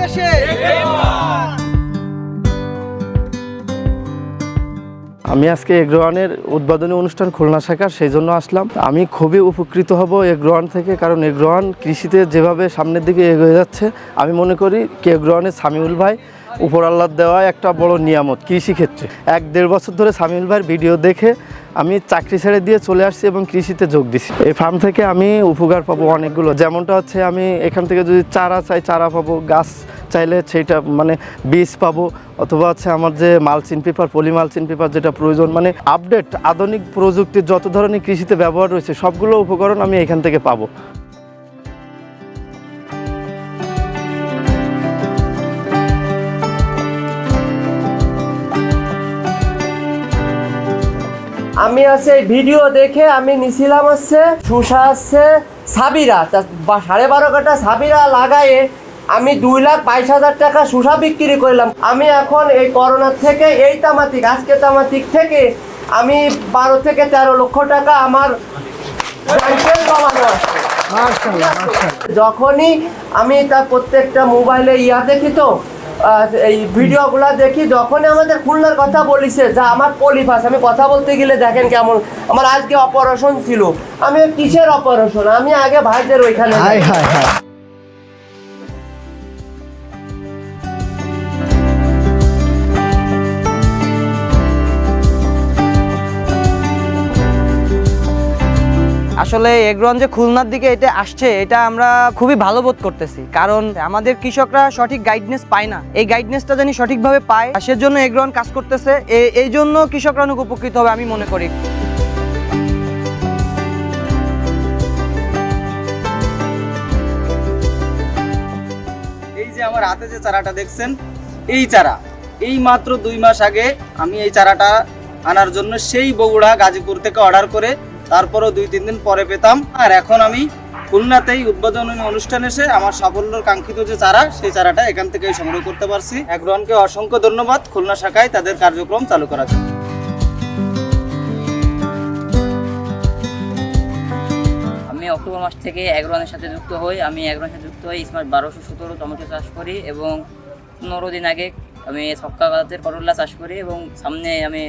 দেশে। আমি আজকে এগ্রোয়ানের উদ্বোধনী অনুষ্ঠান খুলনা শাখার, সেই জন্য আসলাম। আমি খুবই উপকৃত হব এগ্রোয়ান থেকে, কারণ এগ্রোয়ান কৃষিতে যেভাবে সামনের দিকে এগিয়ে যাচ্ছে, আমি মনে করি কি এগ্রোয়ানের সামিউল ভাই উপর আল্লাহ দেওয়া একটা বড় নিয়ামত কৃষিক্ষেত্রে। এক দেড় বছর ধরে সামিউল ভাইয়ের ভিডিও দেখে আমি চাকরি ছেড়ে দিয়ে চলে আসছি এবং কৃষিতে যোগ দিছি। এই ফার্ম থেকে আমি উপকার পাবো অনেকগুলো। যেমনটা হচ্ছে আমি এখান থেকে যদি চারা চাই, চারা পাবো, গাছ চাইলে সেইটা মানে বীজ পাবো, অথবা হচ্ছে আমার যে মালচিন পেপার পলি মালচিন পেপার যেটা প্রয়োজন মানে আপডেট আধুনিক প্রযুক্তির যত ধরনের কৃষিতে ব্যবহার রয়েছে, সবগুলো উপকরণ আমি এখান থেকে পাবো। আমি আছে ভিডিও দেখে আমি নিছিলাম হচ্ছে সুসা আছে সাবিরা। সাড়ে বারো কাটা সাবিরা লাগায়ে আমি দুই লাখ বাইশ হাজার টাকা সুসা বিক্রি করলাম। আমি এখন এই করোনার থেকে এই তামাতিক আজকে তামাতিক থেকে আমি বারো থেকে তেরো লক্ষ টাকা আমার আছে। যখনই আমি তার প্রত্যেকটা মোবাইলে ইয়া দেখি তো এই ভিডিওগুলো দেখি যখনই আমাদের খুলনার কথা বলিছে, যা আমার পলিফাস আমি কথা বলতে গেলে দেখেন কেমন, আমার আজকে অপারেশন ছিল। আমি কিসের অপারেশন আমি আগে ভাইদের ওইখানে আসলে এগ্রন যে খুলনার দিকে এটা আসছে, এটা আমরা খুবই ভালো বোধ করতেছি। কারণ আমাদের কৃষকরা সঠিক গাইডনেস পায় না। এই গাইডনেসটা জানি সঠিকভাবে পায়। সেজন্য এগ্রন কাজ করতেছে। এই জন্য কৃষকরা অনেক উপকৃত হবে আমি মনে করি। এই যে আমার হাতে যে চারাটা দেখছেন, এই চারা। এই মাত্র দুই মাস আগে আমি এই চারাটা আনার জন্য সেই বগুড়া গাজীপুর থেকে অর্ডার করে তারপরও দুই, তিন দিন পরে পেতাম। আর এখন আমি খুলনাতেই উদ্বোধনী অনুষ্ঠান এসে আমার সাফল্যর কাঙ্ক্ষিত যে চারা, সেই চারাটা এখান থেকেই সংগ্রহ করতে পারছি। একরনকে অসংখ্য ধন্যবাদ। খুলনা শাখায় তাদের কার্যক্রম চালু করার জন্য। আমি অক্টোবর মাস থেকে অ্যাগ্রনের সাথে যুক্ত হই। আমি অ্যাগ্রনের সাথে যুক্ত হই। স্মার্ট বারোশো সতেরো টমেটো চাষ করি এবং পনেরো দিন আগে আমি ছক্কা গাছের করল্লা চাষ করি এবং সামনে আমি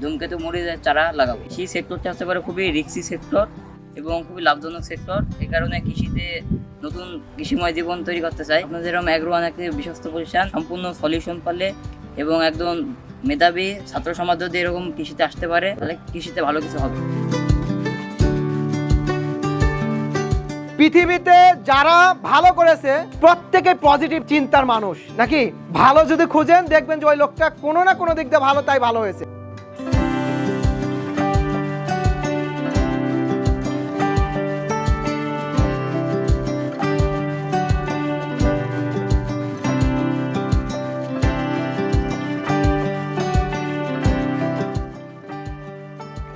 ধূমকেতু মরিচের চারা লাগাবো। কৃষি সেক্টরটা হতে পারে খুবই রিক্সি সেক্টর এবং খুবই লাভজনক সেক্টর এই কারণে কৃষিতে নতুন কৃষিময় জীবন তৈরি করতে চাই। আপনাদের যেরকম অ্যাগ্রোয়ান একটি বিশ্বস্ত প্রতিষ্ঠান সম্পূর্ণ সলিউশন পালে এবং একদম মেধাবী ছাত্র সমাজ যদি এরকম কৃষিতে আসতে পারে, তাহলে কৃষিতে ভালো কিছু হবে। পৃথিবীতে যারা ভালো করেছে, প্রত্যেকে পজিটিভ চিন্তার মানুষ। নাকি? ভালো যদি খুঁজেন, দেখবেন যে ওই লোকটা কোনো না কোনো দিক দিয়ে ভালো, তাই ভালো হয়েছে।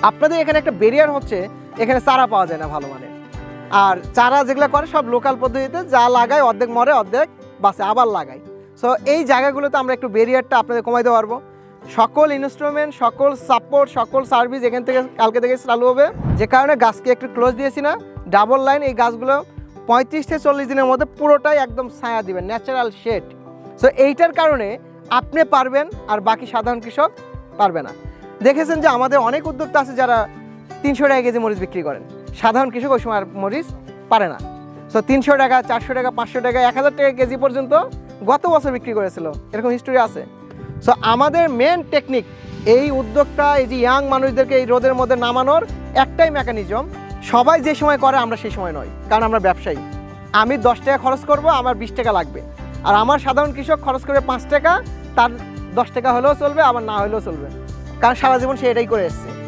আপনাদের এখানে একটা ব্যারিয়ার হচ্ছে, এখানে চারা পাওয়া যায় না ভালো মানে আর চারা যেগুলো করে সব লোকাল পদ্ধতিতে যা লাগায় অর্ধেক মরে, অর্ধেক বাসে আবার লাগায়। সো এই জায়গাগুলোতে আমরা একটু ব্যারিয়ারটা আপনাদের কমাইতে পারব। সকল ইনস্ট্রুমেন্ট সকল সাপোর্ট সকল সার্ভিস এখান থেকে কালকে থেকে চালু হবে। যে কারণে গাছকে একটু ক্লোজ দিয়েছি না ডাবল লাইন এই গাছগুলো পঁয়ত্রিশ থেকে চল্লিশ দিনের মধ্যে পুরোটাই একদম ছায়া দিবেন ন্যাচারাল শেড সো এইটার কারণে আপনি পারবেন আর বাকি সাধারণ কৃষক পারবে না। দেখেছেন যে আমাদের অনেক উদ্যোক্তা আছে যারা তিনশো টাকা কেজি মরিচ বিক্রি করেন। সাধারণ কৃষক ওই সময় মরিচ পারে না। সো তিনশো টাকা, চারশো টাকা, পাঁচশো টাকা, এক হাজার টাকা কেজি পর্যন্ত গত বছর বিক্রি করেছিল। এরকম হিস্টোরি আছে। সো আমাদের মেন টেকনিক এই উদ্যোগটা এই যে ইয়াং মানুষদেরকে এই রোদের মধ্যে নামানোর একটাই মেকানিজম সবাই যে সময় করে আমরা সেই সময় নয়, কারণ আমরা ব্যবসায়ী। আমি দশ টাকা খরচ করব, আমার বিশ টাকা লাগবে। আর আমার সাধারণ কৃষক খরচ করবে পাঁচ টাকা, তার দশ টাকা হলেও চলবে, আবার না হলেও চলবে। কারণ সারা জীবন সে এটাই করে এসছে।